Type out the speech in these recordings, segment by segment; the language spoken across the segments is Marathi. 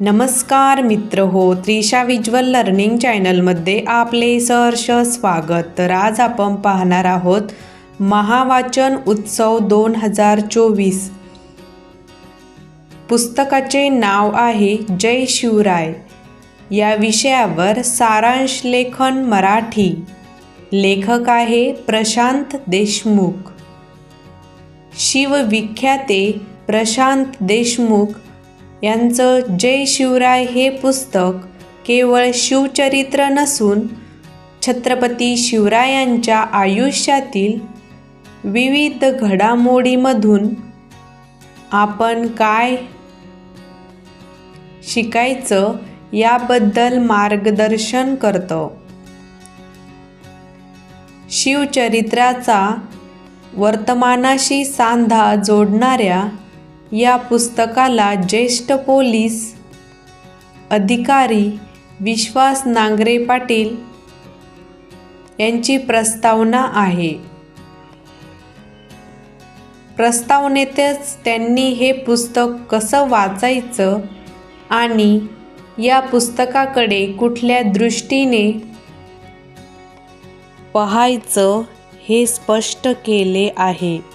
नमस्कार मित्र हो त्रिशा विज्वल लर्निंग चॅनलमध्ये आपले सहर्ष स्वागत. तर आज आपण पाहणार आहोत महावाचन उत्सव दोन हजार चोवीस. पुस्तकाचे नाव आहे जय शिवराय. या विषयावर सारांश लेखन मराठी. लेखक आहे प्रशांत देशमुख. शिवविख्याते प्रशांत देशमुख यांचं जय शिवराय हे पुस्तक केवळ शिवचरित्र नसून छत्रपती शिवरायांच्या आयुष्यातील विविध घडामोडीमधून आपण काय शिकायचं याबद्दल मार्गदर्शन करतं. शिवचरित्राचा वर्तमानाशी सांधा जोडणाऱ्या या पुस्तकाला ज्येष्ठ पोलीस अधिकारी विश्वास नांगरे पाटील यांची प्रस्तावना आहे. प्रस्तावनेतच त्यांनी हे पुस्तक कसं वाचायचं आणि या पुस्तकाकडे कुठल्या दृष्टीने पाहायचं हे स्पष्ट केले आहे.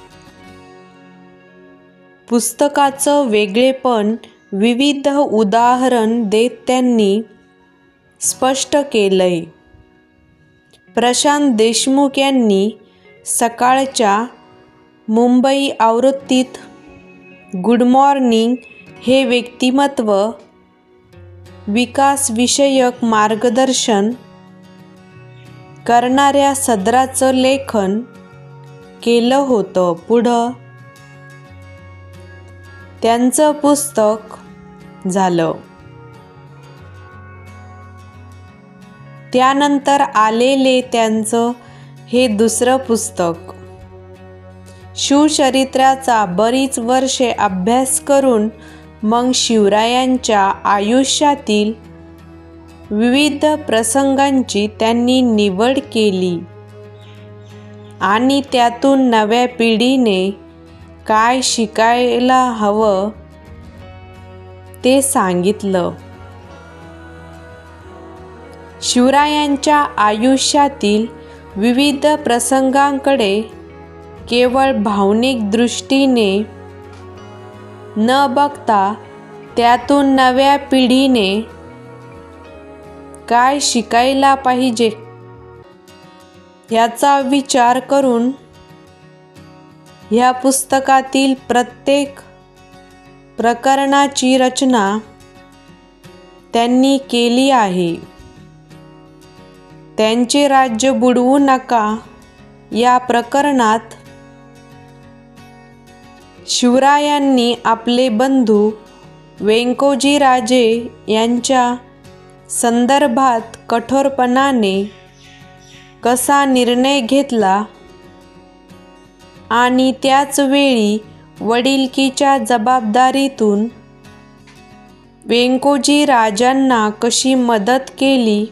पुस्तकाचं वेगळेपण विविध उदाहरण देत त्यांनी स्पष्ट केलंय. प्रशांत देशमुख यांनी सकाळच्या मुंबई आवृत्तीत गुड मॉर्निंग हे व्यक्तिमत्व विकासविषयक मार्गदर्शन करणाऱ्या सदराचं लेखन केलं होतं. पुढं त्यांचं पुस्तक झालं. त्यानंतर आलेले त्यांचं हे दुसरं पुस्तक. शिवचरित्राचा बरीच वर्षे अभ्यास करून मग शिवरायांच्या आयुष्यातील विविध प्रसंगांची त्यांनी निवड केली. आणि त्यातून नव्या पिढीने काय शिकायला हवं ते सांगितलं. शिवरायांच्या आयुष्यातील विविध प्रसंगांकडे केवळ भावनिक दृष्टीने न बघता त्यातून नव्या पिढीने काय शिकायला पाहिजे याचा विचार करून ह्या पुस्तकातील प्रत्येक प्रकरणाची रचना त्यांनी केली आहे. त्यांचे राज्य बुडवू नका. या प्रकरणात शिवरायांनी आपले बंधू वेंकोजी राजे यांच्या संदर्भात कठोरपणाने कसा निर्णय घेतला? आणि त्याच वेळी वडिलकीच्या जबाबदारीतून वेंकोजी राजांना कशी मदत केली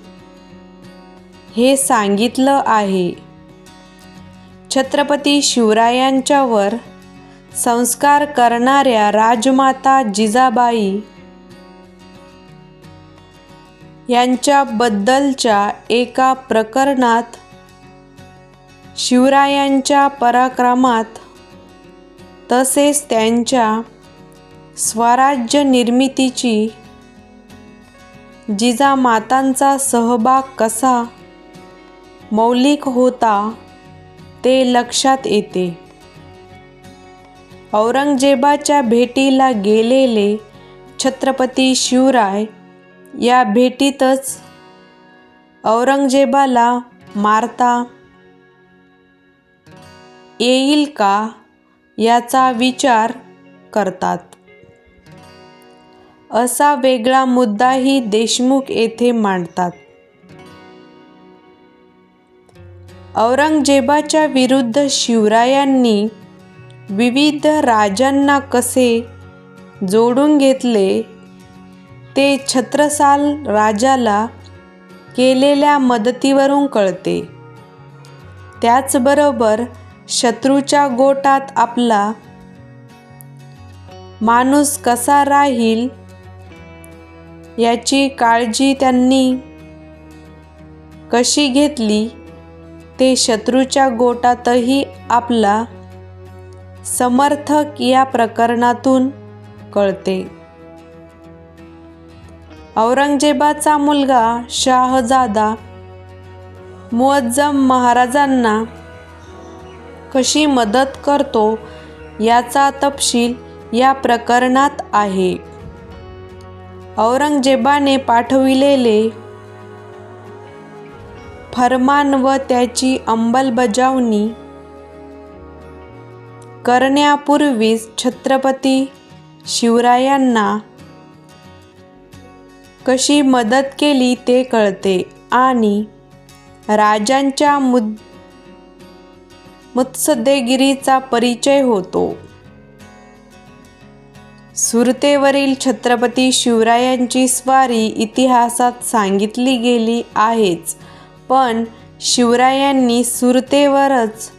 हे सांगितलं आहे. छत्रपती शिवरायांच्यावर संस्कार करणाऱ्या राजमाता जिजाबाई यांच्याबद्दलच्या एका प्रकरणात शिवरायांच्या पराक्रमात तसेच त्यांच्या स्वराज्य निर्मितीची जिजामातांचा सहभाग कसा मौलिक होता ते लक्षात येते. औरंगजेबाच्या भेटीला गेलेले छत्रपती शिवराय या भेटीतच औरंगजेबाला मारता येईल का याचा विचार करतात. असा वेगळा मुद्दाही देशमुख येथे मांडतात. औरंगजेबाच्या विरुद्ध शिवरायांनी विविध राजांना कसे जोडून घेतले ते छत्रसाल राजाला केलेल्या मदतीवरून कळते. त्याचबरोबर शत्रूच्या गोटात आपला माणूस कसा राहील याची काळजी त्यांनी कशी घेतली ते शत्रूच्या गोटातही आपला समर्थक या प्रकरणातून कळते. औरंगजेबाचा मुलगा शाहजादा मुअज्जम महाराजांना कशी मदत करतो याचा तपशील या प्रकरणात आहे. औरंगजेबाने पाठविलेले फरमान व त्याची अंमलबजावणी करण्यापूर्वीच छत्रपती शिवरायांना कशी मदत केली ते कळते आणि राजांच्या मुद मुत्सद्देगिरीचा परिचय होतो. सुरतेवरील छत्रपती शिवरायांची स्वारी इतिहासात सांगितली गेली आहेच पण शिवरायांनी सुरतेवरच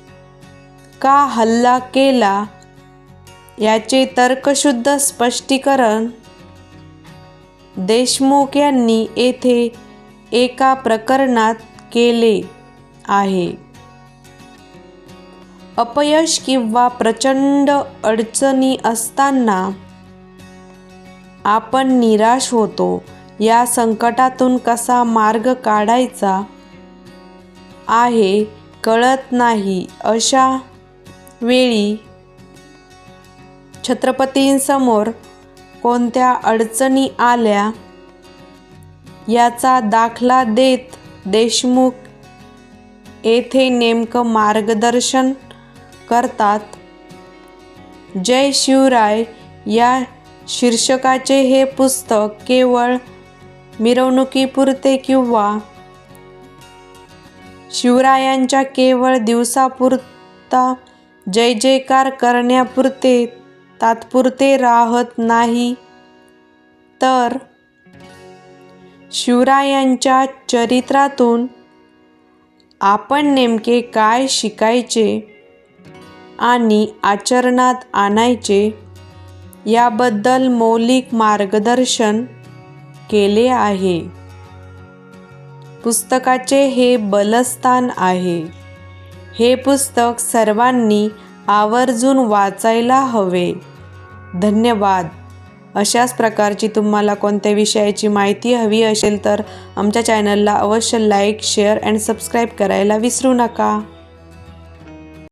का हल्ला केला याचे तर्कशुद्ध स्पष्टीकरण देशमुख यांनी येथे एका प्रकरणात केले आहे. अपयश किंवा प्रचंड अडचणी असताना आपण निराश होतो. या संकटातून कसा मार्ग काढायचा आहे कळत नाही. अशा वेळी छत्रपतींसमोर कोणत्या अडचणी आल्या याचा दाखला देत देशमुख येथे नेमकं मार्गदर्शन करतात. जय शिवराय या शीर्षकाचे हे पुस्तक केवळ मिरवणुकीपुरते किंवा शिवरायांच्या केवळ दिवसापुरता जय जयकार करण्यापुरते तात्पुरते राहत नाही. तर शिवरायांच्या चरित्रातून आपण नेमके काय शिकायचे? आणि आचरणात आणायचे याबद्दल मौलिक मार्गदर्शन केले आहे. पुस्तकाचे हे बलस्थान आहे. हे पुस्तक सर्वांनी आवर्जून वाचायला हवे. धन्यवाद. अशाच प्रकारची तुम्हाला कोणत्या विषयाची माहिती हवी असेल तर आमच्या चॅनलला अवश्य लाईक शेअर अँड सबस्क्राईब करायला विसरू नका.